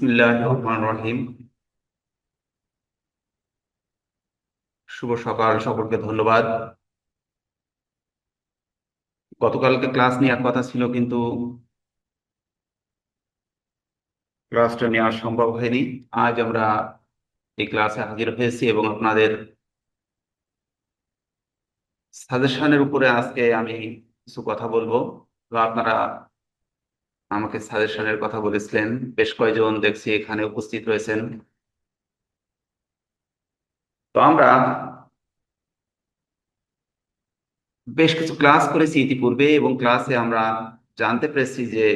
বিসমিল্লাহ শুভ সকাল, সকলকে ধন্যবাদ। গতকালকে ক্লাস নেওয়ার কথা ছিল, কিন্তু ক্লাসটা নেওয়া সম্ভব হয়নি। আজ আমরা এই ক্লাসে হাজির হয়েছি এবং আপনাদের সাজেশনের উপরে আজকে আমি কিছু কথা বলব। আপনারা আমাকে সাজেশনের কথা বলেছিলেন। বেশ কয়েকজন দেখছি এখানে উপস্থিত রয়েছেন। তো আমরা বেশ কিছু ক্লাস করেছি ইতিপূর্বে এবং ক্লাসে আমরা জানতে পেরেছি যে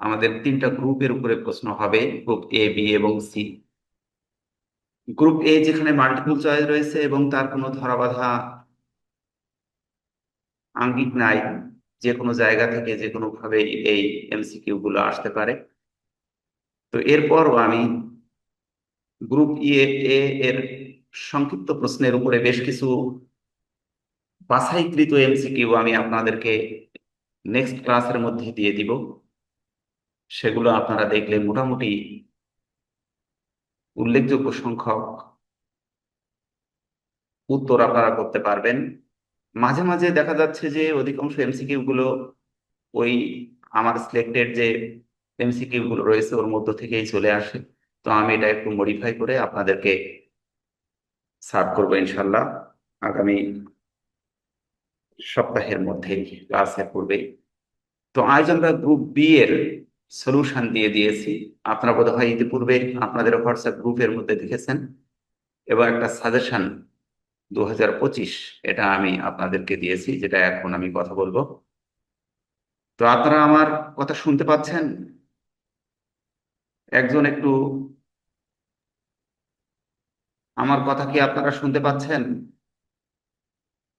আমাদের তিনটা গ্রুপের উপরে প্রশ্ন হবে, গ্রুপ এ বি এবং সি গ্রুপ এ যেখানে মাল্টিপল চয়েস রয়েছে এবং তার কোনো ধরাবাধা আঙ্গিক নাই। যে কোনো জায়গা থেকে যে কোনো ভাবে এই এমসিকিউ গুলো আসতে পারে। তো এরপরও আমি গ্রুপ ই এ এর সংক্ষিপ্ত প্রশ্নের উপরে বেশ কিছু বাছাইকৃত এমসিকিউ আমি আপনাদেরকে নেক্সট ক্লাসের মধ্যে দিয়ে দিব। সেগুলো আপনারা দেখলে মোটামুটি উল্লেখযোগ্য সংখ্যক উত্তর আপনারা করতে পারবেন। মাঝে মাঝে দেখা যাচ্ছে যে অধিকাংশ এমসিকিউ গুলো ওই আমার সিলেক্টেড যে এমসিকিউ গুলো রয়েছে, ওর মধ্য থেকেই চলে আসে। তো আমি এটা একটু মডিফাই করে আপনাদেরকে সার্ভ করব ইনশাল্লাহ আগামী সপ্তাহের মধ্যে ক্লাসের পূর্বে। তো আজ আমরা গ্রুপ বি এর সলিউশন দিয়ে দিয়েছি। আপনারা বোধ হয় ইতিপূর্বে আপনাদের হোয়াটসঅ্যাপ গ্রুপের মধ্যে দেখেছেন। এবং একটা সাজেশন দু হাজার পঁচিশ এটা আমি আপনাদেরকে দিয়েছি যেটা এখন আমি কথা বলব। তো আপনারা আমার কথা শুনতে পাচ্ছেন? একজন একটু আমার কথা কি আপনারা শুনতে পাচ্ছেন?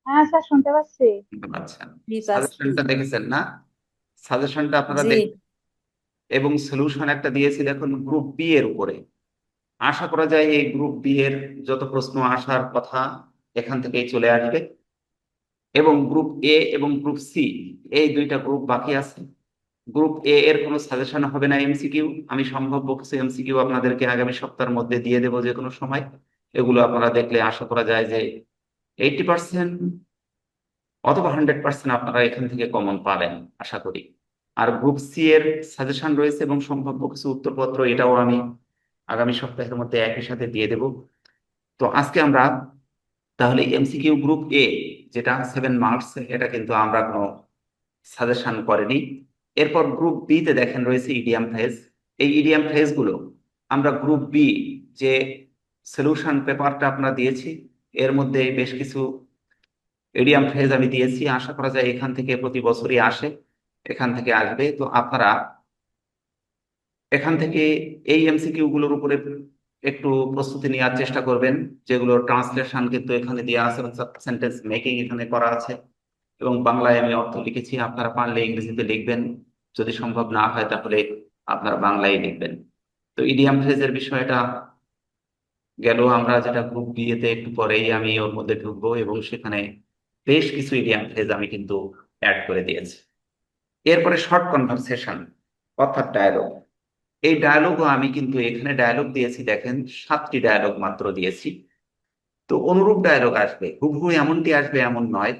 হ্যাঁ স্যার শুনতে পাচ্ছি। শুনতে পাচ্ছেন। সাজেশনটা দেখেছেন না? সাজেশনটা আপনারা জি। দেখ এবং সলিউশন একটা দিয়েছি দেখুন গ্রুপ বি এর উপরে। আশা করা যায় এই গ্রুপ বি এর যত প্রশ্ন আসার কথা এখান থেকেই চলে আসবে। এবং গ্রুপ এ এবং গ্রুপ সি এই দুইটা গ্রুপ বাকি আছে। গ্রুপ এ এর কোনো সাজেশন হবে না এমসিকিউ আমি সম্ভাব্য কিছু এমসিকিউ আপনাদেরকে আগামী সপ্তাহের মধ্যে দিয়ে দেবো যে কোনো সময়। এগুলো আপনারা দেখলে আশা করা যায় যে এইটি পার্সেন্ট অথবা হান্ড্রেড পার্সেন্ট আপনারা এখান থেকে কমন পাবেন, আশা করি। আর গ্রুপ সি এর সাজেশন রয়েছে এবং সম্ভাব্য কিছু উত্তরপত্র, এটাও আমি আগামী সপ্তাহের মধ্যে একই সাথে দিয়ে দেব। তো আজকে আমরা তাহলে এমসিকিউ গ্রুপ এ যেটা সেভেন মার্কস এটা কিন্তু আমরা কোনো সাজেশন করিনি। এরপর গ্রুপ বি তে দেখেন রয়েছে ইডিয়াম ফ্রেজ এই ইডিয়াম ফ্রেজগুলো আমরা গ্রুপ বি যে সলিউশন পেপারটা আমরা দিয়েছি, এর মধ্যে বেশ কিছু ইডিয়াম ফ্রেজ আমি দিয়েছি। আশা করা যায় এখান থেকে প্রতি বছরই আসে, এখান থেকে আসবে। তো আপনারা এখান থেকে এই এমসিকিউ গুলোর উপরে একটু প্রস্তুতি নেওয়ার চেষ্টা করবেন, যেগুলো ট্রান্সলেশন কিন্তু এখানে দেওয়া আছে সেন্টেন্স মেকিং এখানে করা আছে। এবং বাংলায় আমি অর্থ লিখেছি, আপনারা পারলে ইংরেজিতে লিখবেন। যদি সম্ভব না হয়, তাহলে আপনারা বাংলায় লিখবেন। তো ইডিয়াম ফ্রেজের বিষয়টা গেল, আমরা যেটা গ্রুপ বিয়েতে একটু পরেই আমি ওর মধ্যে ঢুকবো এবং সেখানে বেশ কিছু ইডিয়াম ফ্রেজ আমি কিন্তু অ্যাড করে দিয়েছি। এরপরে শর্ট কনভারসেশন অর্থাৎ ডায়ালগ এই ডায়ালগও আমি কিন্তু এখানে ডায়ালগ দিয়েছি, দেখেন সাতটি ডায়ালগ মাত্র দিয়েছি। তো অনুরূপ ডায়ালগ আসবে, হুবহু এমনটি আসবে এমন নয়।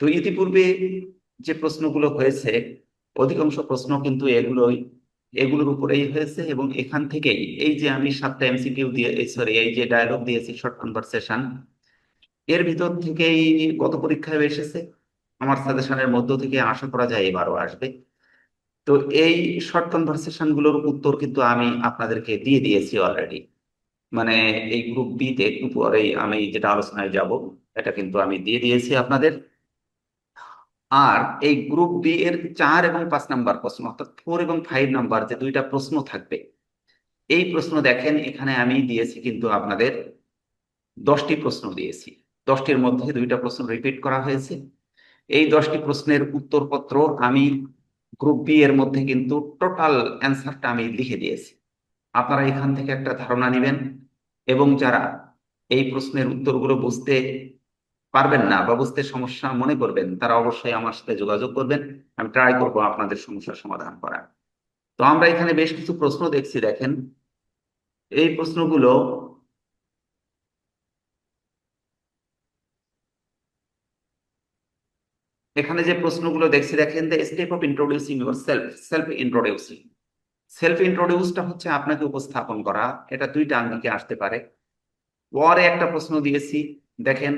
তো ইতিপূর্বে যে প্রশ্নগুলো হয়েছে, অধিকাংশ প্রশ্ন কিন্তু এগুলোই, এগুলোর উপরেই হয়েছে এবং এখান থেকেই এই যে আমি সাতটা এমসিকিউ দিয়ে সরি এই যে ডায়ালগ দিয়েছি শর্ট কনভারসেশন এর ভিতর থেকেই গত পরীক্ষায় এসেছে। আমার সাজেশনের মধ্য থেকে আশা করা যায় এবারও আসবে। তো এই শর্ট কনভারসেশনগুলোর উত্তর কিন্তু আমি আপনাদেরকে দিয়ে দিয়েছি অলরেডি মানে এই গ্রুপ বি তে একটু পরেই আমি যেটা আলোচনায় যাব, এটা কিন্তু আমি দিয়ে দিয়েছি আপনাদের। আর এই গ্রুপ বি এর চার এবং পাঁচ নাম্বার প্রশ্ন, অর্থাৎ ফোর এবং ফাইভ নাম্বার যে দুইটা প্রশ্ন থাকবে, এই প্রশ্ন দেখেন, এখানে আমি দিয়েছি কিন্তু আপনাদের দশটি প্রশ্ন দিয়েছি। দশটির মধ্যে দুইটা প্রশ্ন রিপিট করা হয়েছে। এই দশটি প্রশ্নের উত্তরপত্র আমি গ্রুপ বি এর মধ্যে কিন্তু টোটাল অ্যান্সারটা আমি লিখে দিয়েছি। আপনারা এখান থেকে একটা ধারণা নেবেন এবং যারা এই প্রশ্নের উত্তরগুলো বুঝতে পারবেন না বা বুঝতে সমস্যা মনে করবেন, তারা অবশ্যই আমার সাথে যোগাযোগ করবেন। আমি ট্রাই করব আপনাদের সমস্যার সমাধান করার। তো আমরা এখানে বেশ কিছু প্রশ্ন দেখছি, দেখেন। এই প্রশ্নগুলো এখানে যে প্রশ্নগুলো দেখছি, দেখেন the step of introducing yourself self introducing self ইন্ট্রোডিউসটা হচ্ছে আপনাকে উপস্থাপন করা। এটা দুইটা আঙ্গিকে আসতে পারে। পরে একটা প্রশ্ন দিয়েছি, দেখেন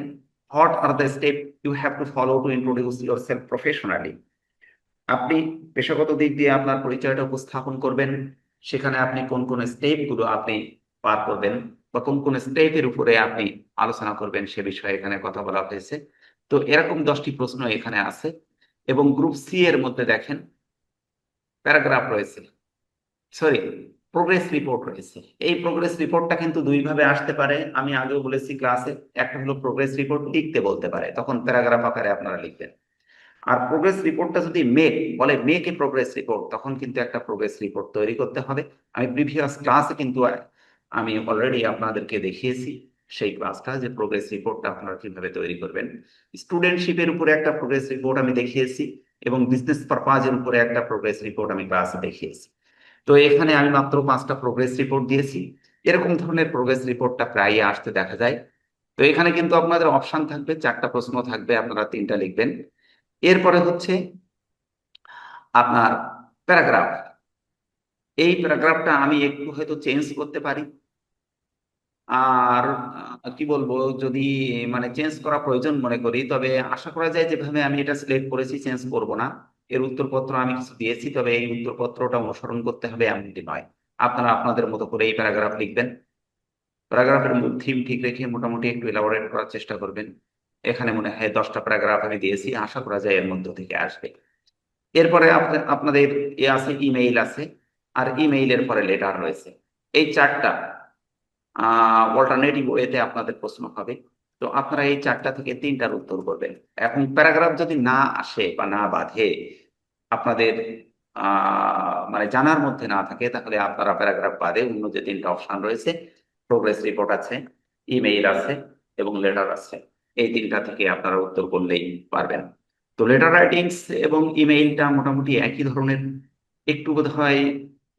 what are the step you have to follow to introduce yourself professionally আপনি পেশাগত দিক দিয়ে আপনার পরিচয়টা উপস্থাপন করবেন। সেখানে আপনি কোন কোন স্টেপগুলো আপনি পার করবেন বা কোন কোন স্টেপের উপরে আপনি আলোচনা করবেন সে বিষয়ে এখানে কথা বলা হয়েছে। তো এরকম দশটি প্রশ্ন এখানে আছে এবং গ্রুপ সি এর মধ্যে দেখেন প্যারাগ্রাফ রয়েছে। সরি প্রোগ্রেস রিপোর্ট রয়েছে। এই প্রোগ্রেস রিপোর্টটা কিন্তু দুই ভাবে আসতে পারে। আমি আগেও বলেছি ক্লাসে একটা হলো প্রোগ্রেস রিপোর্ট লিখতে বলতে পারে, তখন প্যারাগ্রাফ আকারে আপনারা লিখবেন। আর প্রোগ্রেস রিপোর্টটা যদি মেক বলে মেক এ প্রোগ্রেস রিপোর্ট তখন কিন্তু একটা প্রোগ্রেস রিপোর্ট তৈরি করতে হবে। আমি প্রিভিয়াস ক্লাসে কিন্তু, আমি অলরেডি আপনাদেরকে দেখিয়েছি। সেই ক্লাসটা যে প্রোগ্রেস রিপোর্টটা আপনারা কীভাবে তৈরি করবেন। স্টুডেন্টশিপের উপরে একটা প্রোগ্রেস রিপোর্ট আমি দেখিয়েছি এবং বিজনেস পারপাজের উপরে একটা প্রোগ্রেস রিপোর্ট আমি ক্লাসে দেখিয়েছি। তো এখানে আমি মাত্র পাঁচটা প্রোগ্রেস রিপোর্ট দিয়েছি। এরকম ধরনের প্রোগ্রেস রিপোর্টটা প্রায়ই আসতে দেখা যায়। তো এখানে কিন্তু আপনাদের অপশন থাকবে, চারটা প্রশ্ন থাকবে, আপনারা তিনটা লিখবেন। এরপরে হচ্ছে আপনার প্যারাগ্রাফ এই প্যারাগ্রাফটা আমি একটু হয়তো চেঞ্জ করতে পারি। আর কি বলব, যদি মানে চেঞ্জ করা প্রয়োজন মনে করি, তবে আশা করা যায় যেভাবে আমি এটা সিলেক্ট করেছি চেঞ্জ করব না। এর উত্তরপত্র আমি কিছু দিয়েছি, তবে এই উত্তরপত্রটা অনুসরণ করতে হবে এমনটি নয়। আপনারা আপনাদের মতো করে এই প্যারাগ্রাফ লিখবেন। প্যারাগ্রাফের থিম ঠিক রেখে মোটামুটি একটু এলাবোরেট করার চেষ্টা করবেন। এখানে মনে হয় দশটা প্যারাগ্রাফ আমি দিয়েছি, আশা করা যায় এর মধ্য থেকে আসবে। এরপরে আপনাদের এ আছে ইমেইল আছে, আর ইমেইলের পরে লেটার রয়েছে। এই চারটা অল্টারনেটিভ ওয়েতে আপনাদের প্রশ্ন হবে। তো আপনারা এই চারটা থেকে তিনটার উত্তর করবেন। এখন প্যারাগ্রাফ যদি না আসে বা না বাধে, আপনাদের মানে জানার মধ্যে না থাকে, তাহলে আপনারা প্যারাগ্রাফ বাদে অন্য যে তিনটা অপশন রয়েছে প্রোগ্রেস রিপোর্ট আছে ইমেইল আছে এবং লেটার আছে, এই তিনটা থেকে আপনারা উত্তর করলেই পারবেন। তো লেটার রাইটিংস এবং ইমেইলটা মোটামুটি একই ধরনের। একটু বোধ হয়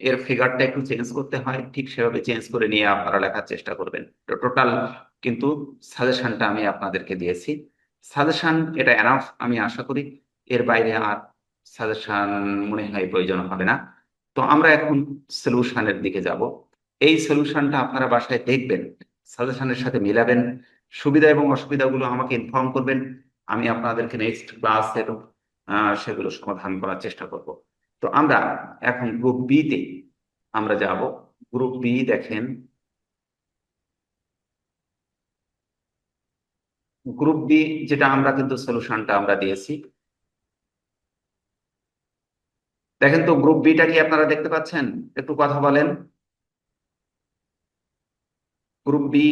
এর ফিগারটা একটু চেঞ্জ করতে হয়, ঠিক সেভাবে চেঞ্জ করে নিয়ে আপনারা লেখার চেষ্টা করবেন। তো টোটাল কিন্তু সাজেশনটা আমি আপনাদেরকে দিয়েছি। সাজেশন এটা এনাফ আমি আশা করি। এর বাইরে আর সাজেশন মনে হয় প্রয়োজন হবে না। তো আমরা এখন সলিউশনের দিকে যাব। এই সলিউশনটা আপনারা বাসায় দেখবেন সাজেশনের সাথে মিলাবেন। সুবিধা এবং অসুবিধাগুলো আমাকে ইনফর্ম করবেন। আমি আপনাদেরকে নেক্সট ক্লাসের সেগুলো সমাধান করার চেষ্টা করব। তো আমরা এখন গ্রুপ বি তে আমরা যাব। গ্রুপ বি দেখেন। গ্রুপ বি যেটা আমরা কিন্তু সলিউশনটা আমরা দিয়েছি। দেখেন তো গ্রুপ বিটা কি আপনারা দেখতে পাচ্ছেন? একটু কথা বলেন। গ্রুপ বি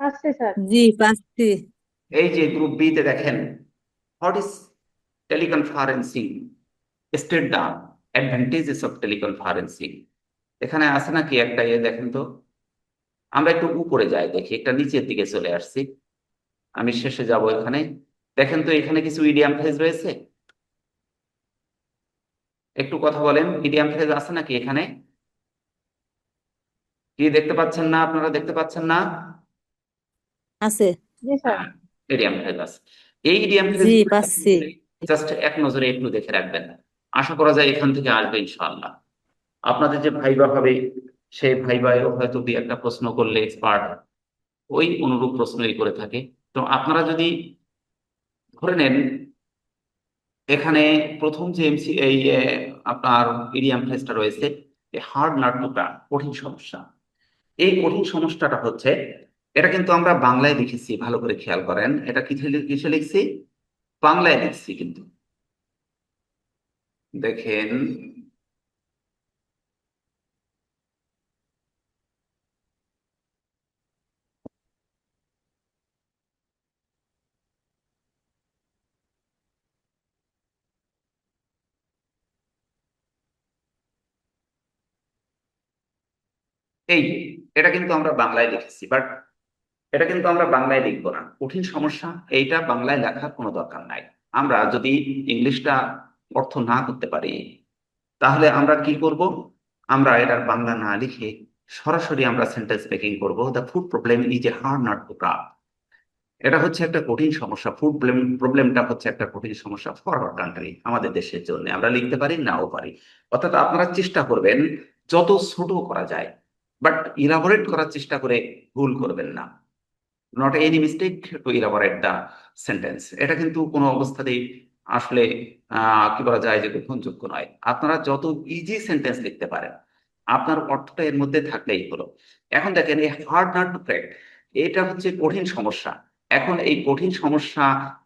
আসছে স্যার। জি পাচ্ছি এই যে গ্রুপ বি তে দেখেন what is teleconferencing state the advantages of teleconferencing এখানে আছে নাকি একটা ইয়ে দেখেন তো? আমরা একটু উপরে যাই দেখি একটা নিচের দিকে চলে আসছি। আমি শেষে যাব এখানে। দেখেন তো এখানে কিছু ইডিয়াম ফ্রেজ রয়েছে? একটু কথা বলেন ইডিয়াম ফ্রেজ আছে নাকি এখানে? কি দেখতে পাচ্ছেন না আপনারা দেখতে পাচ্ছেন না? আছে। জি স্যার। ইডিয়াম ফ্রেজ আছে। এই ইডিয়াম জি ফ্রেজ পাচ্ছি। জাস্ট এক নজরে একটু দেখে রাখবেন। আশা করা যায় এখান থেকে আসবে ইনশাআল্লাহ। আপনাদের যে ভাইবা হবে, সেই ভাইবায়ও হয়তো দুই একটা প্রশ্ন করলে এক্সপার্ট ওই অনুরূপ প্রশ্নই করে থাকে। তো আপনারা যদি ধরে নেন, এখানে প্রথম যে এমসি এই আপনার ইডিয়াম ফ্রেজটা রয়েছে হার্ড নাট টু ক্র্যাক কঠিন সমস্যা। এই কঠিন সমস্যাটা হচ্ছে, এটা কিন্তু আমরা বাংলায় লিখেছি ভালো করে খেয়াল করেন, এটা লি- কিসে লিখছি? বাংলায় লিখছি কিন্তু। দেখেন। এই, এটা কিন্তু আমরা বাংলায় লিখেছি বাট এটা কিন্তু আমরা বাংলায় লিখব না। কঠিন সমস্যা, এইটা বাংলায় লেখার কোনো দরকার নাই। আমরা যদি ইংলিশটা অর্থ না করতে পারি, তাহলে আমরা কি করব? আমরা এটার বাংলা না লিখে সরাসরি আমরা সেন্টেন্স মেকিং করব। The food problem is a hard nut to crack এটা হচ্ছে একটা কঠিন সমস্যা। ফুড প্রবলেমটা হচ্ছে একটা কঠিন সমস্যা ফর আওয়ার কান্ট্রি আমাদের দেশের জন্য। আমরা লিখতে পারি, নাও পারি। অর্থাৎ আপনারা চেষ্টা করবেন, যত ছোট করা যায় বাট ইলাবোরেট করার চেষ্টা করে ভুল করবেন না। Not any mistake to elaborate the sentence এটা কিন্তু কোনো অবস্থাতেই আসলে আহ, কি বলা যায় যে গ্রহণযোগ্য নয়। আপনারা যত ইজি সেন্টেন্স লিখতে পারেন আপনার অর্থটা এর মধ্যে থাকলেই হলো। এখন দেখেন এই হার্ড নট টু ক্র্যাক এটা হচ্ছে কঠিন সমস্যা। এখন এই কঠিন সমস্যা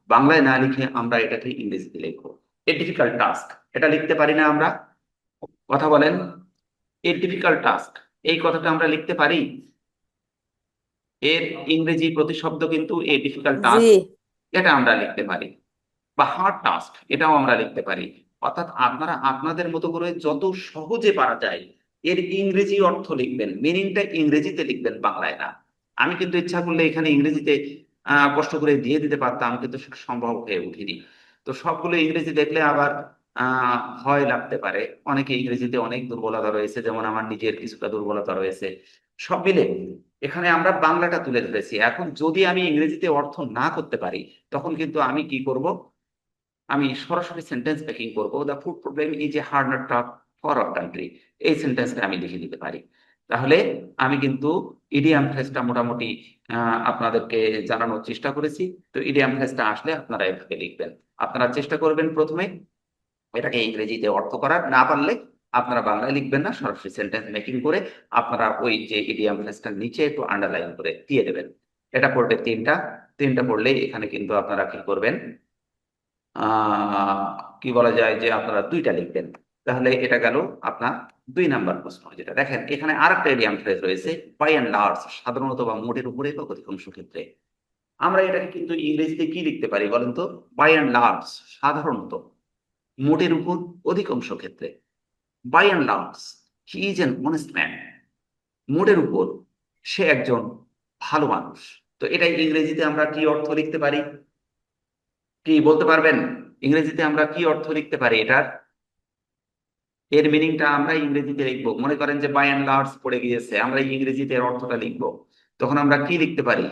বাংলায় না লিখে আমরা এটাকে ইংরেজিতে লিখব। এ ডিফিকাল্ট টাস্ক এটা লিখতে পারি না আমরা। কথা বলেন। এ ডিফিকাল্ট টাস্ক এই কথাটা আমরা লিখতে পারি? এর ইংরেজি প্রতিশব্দ কিন্তু এ ডিফিকাল্ট টাস্ক এটা আমরা লিখতে পারি। বা হার্ড টাস্ক এটাও আমরা লিখতে পারি। অর্থাৎ আপনারা আপনাদের মতো করে যত সহজে পারা যায়, এর ইংরেজি অর্থ লিখবেন মিনিংটা ইংরেজিতে লিখবেন বাংলায় না। আমি কিন্তু ইচ্ছা করলে এখানে ইংরেজিতে কষ্ট করে দিয়ে দিতে পারতাম, কিন্তু সেটা সম্ভব হয়ে উঠিনি। তো সবগুলো ইংরেজি দেখলে আবার ভয় লাগতে পারে। অনেকে ইংরেজিতে অনেক দুর্বলতা রয়েছে, যেমন আমার নিজের কিছুটা দুর্বলতা রয়েছে। সব মিলে এখানে আমরা বাংলাটা তুলে ধরেছি। এখন যদি আমি ইংরেজিতে অর্থ না করতে পারি, তখন কিন্তু আমি কি করব? আমি সরাসরি সেন্টেন্স মেকিং করব। The food problem is a hard nut talk for our country এই সেন্টেন্সটা আমি লিখে দিতে পারি। তাহলে আমি কিন্তু ইডিয়াম ফ্রেজটা মোটামুটি আপনাদেরকে জানানোর চেষ্টা করেছি। তো ইডিয়াম ফ্রেজটা আসলে আপনারা এভাবে লিখবেন। আপনারা চেষ্টা করবেন প্রথমে এটাকে ইংরেজিতে অর্থ করার। না পারলে আপনারা বাংলায় লিখবেন না, সরাসরি সেন্টেন্স মেকিং করে আপনারা ওই যে ইডিয়াম ফ্রেজটার নিচে একটু আন্ডারলাইন করে দিয়ে দেবেন। এটা পড়বে তিনটা। তিনটা পড়লে এখানে কিন্তু আপনারা কি করবেন? কি বলা যায় যে আপনারা দুইটা লিখবেন। তাহলে এটা গেল আপনার দুই নাম্বার প্রশ্ন যেটা। দেখেন, এখানে আরেকটা ইডিয়াম ফ্রেজ রয়েছে বাই অ্যান্ড লার্জ সাধারণত বা মোটের উপরে বা অধিকাংশ ক্ষেত্রে। আমরা এটাকে কিন্তু ইংরেজিতে কি লিখতে পারি বলেন তো? বাই অ্যান্ড লার্জ সাধারণত, মোটের উপর অধিকাংশ ক্ষেত্রে। By and large he is an honest man মোটের উপর, সে একজন ভালো মানুষ। তো এটাই ইংরেজিতে আমরা কি অর্থ লিখতে পারি? কি বলতে পারবেন? ইংরেজিতে আমরা কি অর্থ লিখতে পারি এটার? এর মিনিংটা আমরা ইংরেজিতে লিখব। মনে করেন যে বাই অ্যান্ড লার্জ পড়ে গিয়েছে, আমরা ইংরেজিতে এর অর্থটা লিখব। তখন আমরা কি লিখতে পারি?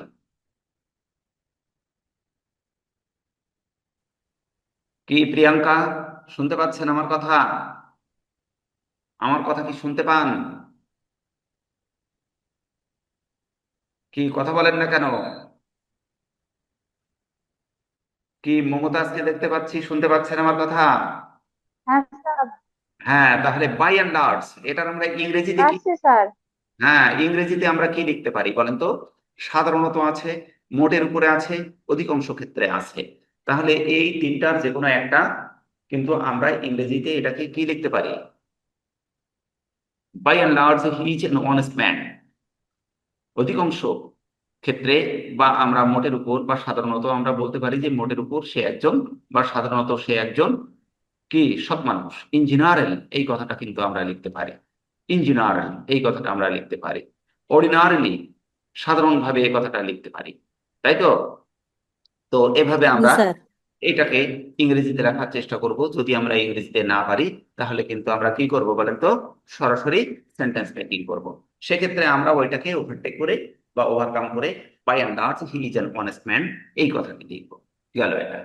কি, প্রিয়াঙ্কা, শুনতে পাচ্ছেন আমার কথা? আমার কথা কি শুনতে পান? কি, কথা বলেন না কেন? কি মমতাজকে দেখতে পাচ্ছি? শুনতে পাচ্ছেন আমার কথা? হ্যাঁ হ্যাঁ তাহলে বাই অ্যান্ড লার্জ এটার আমরা ইংরেজিতে কি হ্যাঁ ইংরেজিতে আমরা কি লিখতে পারি বলেন তো? সাধারণত আছে মোটের উপরে আছে অধিকাংশ ক্ষেত্রে আছে। তাহলে এই তিনটার যে কোনো একটা কিন্তু আমরা ইংরেজিতে এটাকে কি লিখতে পারি? By and large he is an honest man অধিকাংশ ক্ষেত্রে বা আমরা মোটের উপর বা সাধারণত আমরা বলতে পারি যে মোটের উপর সে একজন বা সাধারণত সে একজন কি সৎ মানুষ ইন জেনারেল এই কথাটা কিন্তু আমরা লিখতে পারি। ইন জেনারেল এই কথাটা আমরা লিখতে পারি। অর্ডিনারিলি সাধারণভাবে এই কথাটা লিখতে পারি। তাই তো? তো এভাবে আমরা এটাকে ইংরেজিতে রাখার চেষ্টা করব। যদি আমরা ইংরেজিতে না পারি তাহলে কিন্তু আমরা কি করব বলেন তো? সরাসরি সেন্টেন্স মেকিং করব। সেক্ষেত্রে আমরা ওইটাকে ওভারটেক করে বা ওভারকাম করে by and large he is an honest man এই কথাটি লিখব। গেল এটা?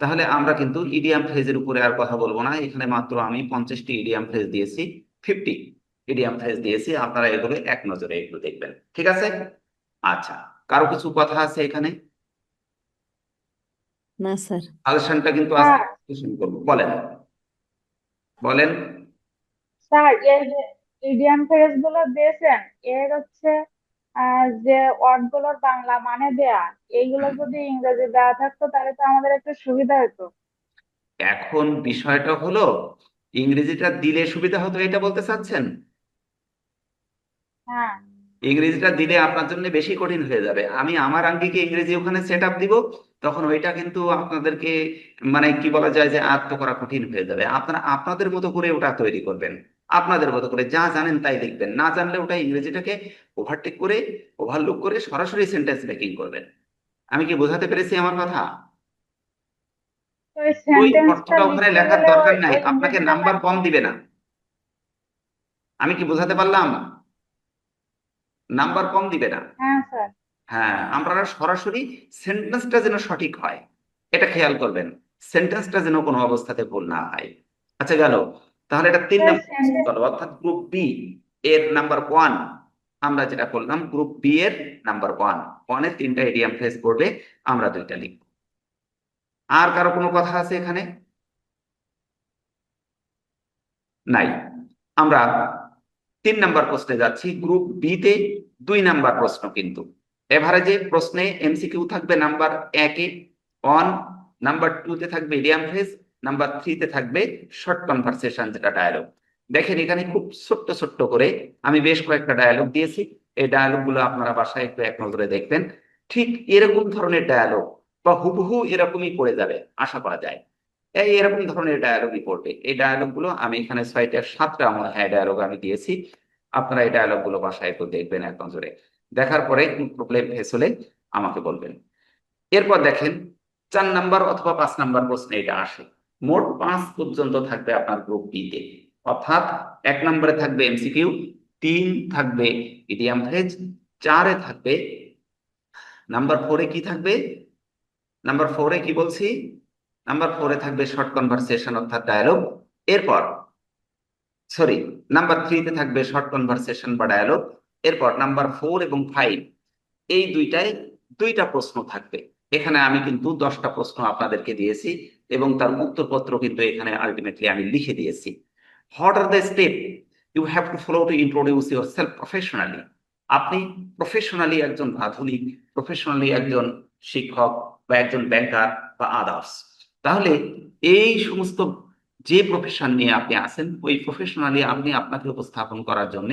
তাহলে আমরা কিন্তু ইডিয়াম ফ্রেজের উপরে আর কথা বলব না। এখানে মাত্র আমি পঞ্চাশটি ইডিয়াম ফ্রেজ দিয়েছি ফিফটি ইডিয়াম ফ্রেজ দিয়েছি। আপনারা এগুলো এক নজরে একটু দেখবেন। ঠিক আছে? আচ্ছা কারও কিছু কথা আছে এখানে? না স্যার। আলোচনাটা কিন্তু আজকে। শুরু করব। বলেন। বলেন। স্যার ইডিয়াম ফ্রেজগুলো দিয়েছেন এর হচ্ছে যে ওয়ার্ডগুলোর বাংলা মানে দেয়া এইগুলো যদি ইংরেজি দেওয়া থাকতো তাহলে তো আমাদের একটু সুবিধা হতো। এখন বিষয়টা হলো ইংরেজিটা দিলে সুবিধা হতো এটা বলতে চাচ্ছেন? হ্যাঁ। ইংরেজিটা দিলে আপনার জন্য বেশি কঠিন হয়ে যাবে। আমি আমার আঙ্গিকে ইংরেজি ওখানে সেট আপ দিব তখন ওইটা কিন্তু আপনাদেরকে মানে কি বলা যায় যে আয়ত্ত করা কঠিন হয়ে যাবে। আপনারা আপনাদের মতো করে ওটা তৈরি করবেন। আপনাদের মতো করে যা জানেন তাই লিখবেন না জানলে ওটা ইংরেজিটাকে ওভারটেক করে ওভারলুক করে সরাসরি সেন্টেন্স মেকিং করবেন। আমি কি বোঝাতে পেরেছি আমার কথা? ওই অর্থটা ওখানে লেখার দরকার নাই। আপনাকে নাম্বার কম দিবে না। আমি কি বোঝাতে পারলাম? নাম্বার কম দিবে না? হ্যাঁ হ্যাঁ আমরা সরাসরি সেন্টেন্সটা যেন সঠিক হয় এটা খেয়াল করবেন। সেন্টেন্সটা যেন কোনো অবস্থাতে ভুল না হয়। আচ্ছা গেল। তাহলে এটা তিন নাম্বার অর্থাৎ গ্রুপ বি এর নাম্বার ওয়ান আমরা যেটা করলাম গ্রুপ বি এর নাম্বার ওয়ান ওয়ানে তিনটা এডিয়াম ফেস পড়বে আমরা দুইটা লিখব। আর কারও কোনো কথা আছে এখানে? নাই। আমরা তিন নাম্বার প্রশ্নে যাচ্ছি গ্রুপ বি তে দুই নাম্বার প্রশ্ন কিন্তু। এভারেজে প্রশ্নে এমসিকিউ থাকবে নাম্বার একে অন নাম্বার টু তে থাকবে ইডিয়াম ফ্রেজ নাম্বার থ্রিতে থাকবে শর্ট কনভারসেশন যেটা ডায়ালগ দেখেন এখানে খুব ছোট্ট ছোট্ট করে আমি বেশ কয়েকটা ডায়ালগ দিয়েছি। এই ডায়ালগগুলো আপনারা বাসায় একটু এক নজরে দেখবেন। ঠিক এরকম ধরনের ডায়ালগ বা হুবহু এরকমই পড়ে যাবে, আশা করা যায়। এই এরকম ধরনের ডায়ালগই পড়বে। এই ডায়ালগগুলো আমি এখানে ছয়টা, সাতটা মনে হয় ডায়ালগ আমি দিয়েছি। আপনারা এই ডায়ালগগুলো বাসায় একটু দেখবেন এক নজরে। দেখার পরে প্রবলেম ফেস হলে আমাকে বলবেন। এরপর দেখেন, চার নাম্বার অথবা পাঁচ নাম্বার প্রশ্নে এটা আসে। মোট পাঁচ পর্যন্ত থাকবে আপনার গ্রুপ বি তে। অর্থাৎ এক নম্বরে থাকবে এমসিকিউ তিন থাকবে ইডিয়াম ফ্রেজ চারে থাকবে নাম্বার ফোরে কি থাকবে? নাম্বার ফোরে কি বলছি? নাম্বার ফোরে থাকবে শর্ট কনভারসেশন অর্থাৎ ডায়ালগ এরপর সরি নাম্বার থ্রিতে থাকবে শর্ট কনভারসেশন বা ডায়ালগ এরপর নাম্বার ফোর এবং ফাইভ এই দুইটায় দুইটা প্রশ্ন থাকবে। এখানে আমি কিন্তু দশটা প্রশ্ন আপনাদেরকে দিয়েছি। এবং তার উত্তরপত্র কিন্তু এখানে আলটিমেটলি আমি লিখে দিয়েছি। What are the step you have to follow to introduce yourself professionally আপনি প্রফেশনালি একজন আধুনিক প্রফেশনালি একজন শিক্ষক বা একজন ব্যাংকার বা আদার্স তাহলে এই সমস্ত যে প্রফেশন নিয়ে আপনি আছেন, ওই প্রফেশনালি আপনি আপনাকে উপস্থাপন করার জন্য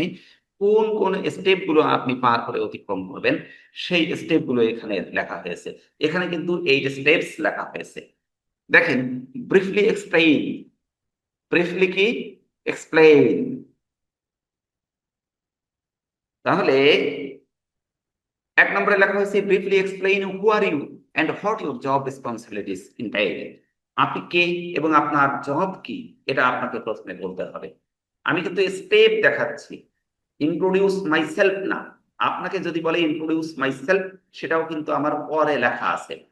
কোন কোন স্টেপগুলো আপনি পার করে অতিক্রম করবেন, সেই স্টেপগুলো এখানে লেখা হয়েছে। এখানে কিন্তু এইট স্টেপস লেখা হয়েছে। দেখেন ব্রিফলি এক্সপ্লেইন ব্রিফলি কি? এক্সপ্লেইন তাহলে, এক নম্বরে লেখা হয়েছে briefly explain who are you and what your job responsibilities in আপনি কে এবং আপনার জব কি? এটা আপনাকে প্রশ্নে বলতে হবে। আমি কিন্তু স্টেপ দেখাচ্ছি। ইন্ট্রোডিউস মাইসেলফ না। আপনাকে যদি বলে ইন্ট্রোডিউস মাইসেলফ সেটাও কিন্তু আমার পরে লেখা আছে।